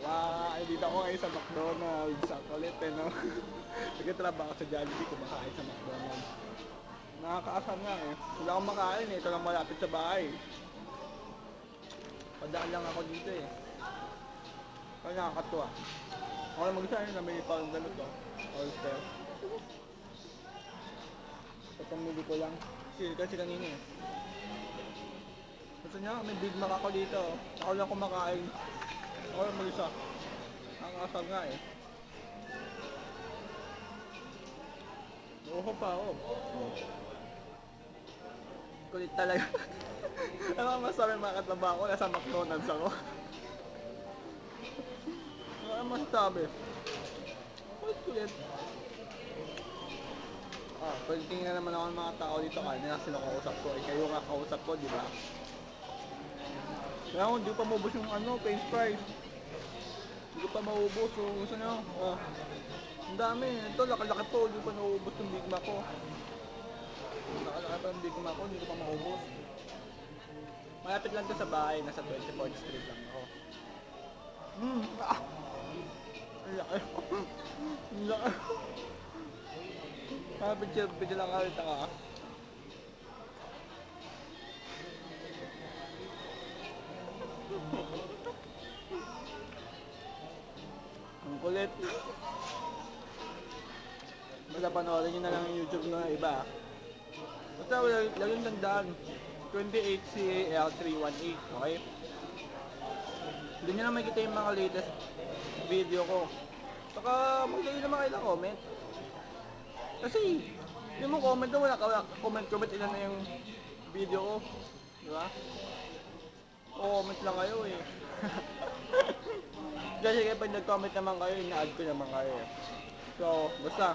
Wow, dito ako ngayon sa McDonald's. Ang kulit eh, no? Nagtatrabaho sa Jollibee, kumakain sa McDonald's. Nakakaasar nga eh. Wala akong makain eh. Ito lang malapit sa bahay. Padaan lang ako dito eh. Kaya nakakatuwa. Ako lang mag-isa yun, namili pa ng ganito. Oyster. Ito pamili ko lang. Kasi, kasi kanina eh. Gusto niya, may Big Mac ako dito. Ako lang kumakain. Ako lang mag-isa. Nakakasar nga eh. Oo pa ako. Kulit talaga. ano ang masabi mga katrabaho ko? Nasa McDonald's ako. ano ang masabi? Kulit kulit. Ah, pwede tingnan naman ako ng mga tao dito kanina kasi nakausap ko. Eh, kayo nga kausap ko, di ba? Kaya hindi pa maubos yung ano, french fries. Hindi pa maubos. So, gusto nyo? Oh. Ang dami. Ito, laki-laki po. Hindi ko pa naubos yung Big Mac ko. Laki-laki pa yung Big Mac ko. Hindi pa maubos. Malapit lang to sa bahay. Nasa 24th Street lang ako. Hmm. Ah. Ang laki. Ang laki. Ah, picture, picture lang ulit ako ah. Kulit. Basta panoorin nyo na lang yung YouTube ng iba. Basta lagi yung tandaan. 28CAL318, okay? Doon nyo na makikita yung mga latest video ko. Saka maglagay naman kayo ng comment. Kasi, yung mo comment na wala ka, comment, comment ilan na yung video ko. Di ba? Comment lang kayo eh. Kasi kaya pag nag-comment naman kayo, ina-add ko naman kayo. eh. So, basta,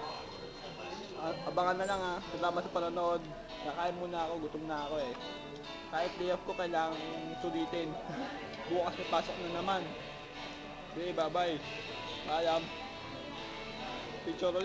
abangan na lang ha. Salamat sa panonood. Nakain muna ako, gutom na ako eh. Kahit day ko, kailangan sulitin. Bukas may pasok na naman. Okay, bye-bye. Paalam. Picture ulit.